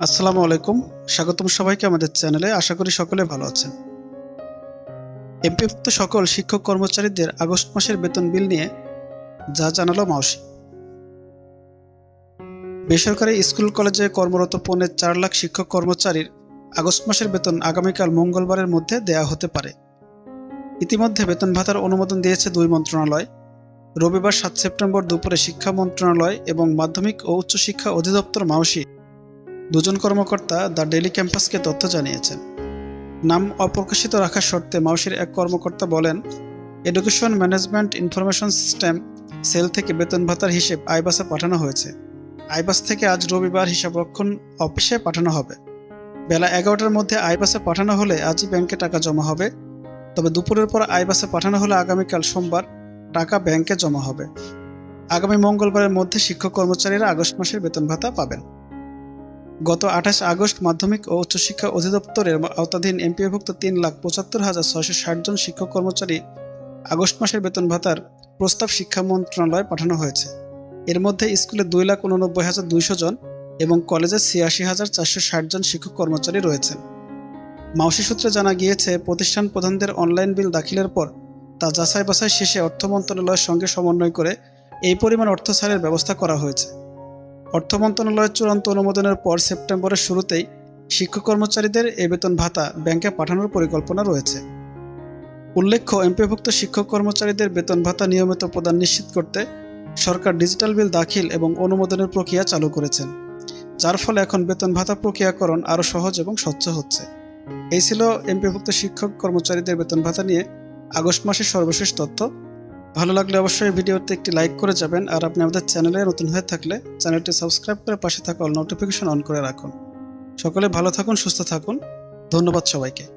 আসসালামু আলাইকুম। স্বাগতম সবাইকে আমাদের চ্যানেলে। আশা করি সকলে ভালো আছেন। এমপিভুক্ত সকল শিক্ষক কর্মচারীদের আগস্ট মাসের বেতন বিল নিয়ে যা জানালো মাওসি বেসরকারি স্কুল কলেজে কর্মরত পৌনে চার লাখ শিক্ষক কর্মচারীর আগস্ট মাসের বেতন আগামীকাল মঙ্গলবারের মধ্যে দেয়া হতে পারে। ইতিমধ্যে বেতন ভাতার অনুমোদন দিয়েছে দুই মন্ত্রণালয়। রবিবার সাত সেপ্টেম্বর দুপুরে শিক্ষা মন্ত্রণালয় এবং মাধ্যমিক ও উচ্চশিক্ষা অধিদপ্তর মাওসি দুজন কর্মকর্তা দ্য ডেলি ক্যাম্পাসকে তথ্য জানিয়েছেন। নাম অপ্রকাশিত রাখার শর্তে মাউসির এক কর্মকর্তা বলেন, education management information system cell থেকে বেতন ভাতার হিসেব আইবাসে পাঠানো হয়েছে। আইবাস থেকে আজ রবিবার হিসাবরক্ষণ অফিসে পাঠানো হবে। বেলা এগারোটার মধ্যে আইবাসে পাঠানো হলে আজই ব্যাংকে টাকা জমা হবে। তবে দুপুরের পর আইবাসে পাঠানো হলে আগামীকাল সোমবার টাকা ব্যাংকে জমা হবে। আগামী মঙ্গলবারের মধ্যে শিক্ষক কর্মচারীরা আগস্ট মাসের বেতন ভাতা পাবেন। গত আঠাশ আগস্ট মাধ্যমিক ও উচ্চশিক্ষা অধিদপ্তরের আওতাধীন এমপিওভুক্ত তিন লাখ পঁচাত্তর হাজার ছয়শো ষাট জন শিক্ষক কর্মচারী আগস্ট মাসের বেতন ভাতার প্রস্তাব শিক্ষা মন্ত্রণালয়ে পাঠানো হয়েছে। এর মধ্যে স্কুলে দুই লাখ উননব্বই হাজার দুইশো জন এবং কলেজে ছিয়াশি হাজার চারশো ষাট জন শিক্ষক কর্মচারী রয়েছেন। মাউসি সূত্রে জানা গিয়েছে, প্রতিষ্ঠান প্রধানদের অনলাইন বিল দাখিলের পর তা যাচাই বাছাই শেষে অর্থ মন্ত্রণালয়ের সঙ্গে সমন্বয় করে এই পরিমাণ অর্থ ছাড়ের ব্যবস্থা করা হয়েছে। অর্থ মন্ত্রণালয়ের চূড়ান্ত অনুমোদনের পর সেপ্টেম্বরের শুরুতেই শিক্ষক কর্মচারীদের এ বেতন ভাতা ব্যাংকে পাঠানোর পরিকল্পনা রয়েছে। উল্লেখ্য, এমপিভুক্ত শিক্ষক কর্মচারীদের বেতন ভাতা নিয়মিত প্রদান নিশ্চিত করতে সরকার ডিজিটাল বিল দাখিল এবং অনুমোদনের প্রক্রিয়া চালু করেছেন, যার ফলে এখন বেতন ভাতা প্রক্রিয়াকরণ আরও সহজ এবং স্বচ্ছ হচ্ছে। এই ছিল এমপিভুক্ত শিক্ষক কর্মচারীদের বেতন ভাতা নিয়ে আগস্ট মাসের সর্বশেষ তথ্য। ভালো লাগলে অবশ্যই ভিডিওতে একটি লাইক করে যাবেন আর আপনি আমাদের চ্যানেলে নতুন হয়ে থাকলে চ্যানেলটি সাবস্ক্রাইব করে পাশে থাকা অল নোটিফিকেশন অন করে রাখুন। সকলে ভালো থাকুন, সুস্থ থাকুন। ধন্যবাদ সবাইকে।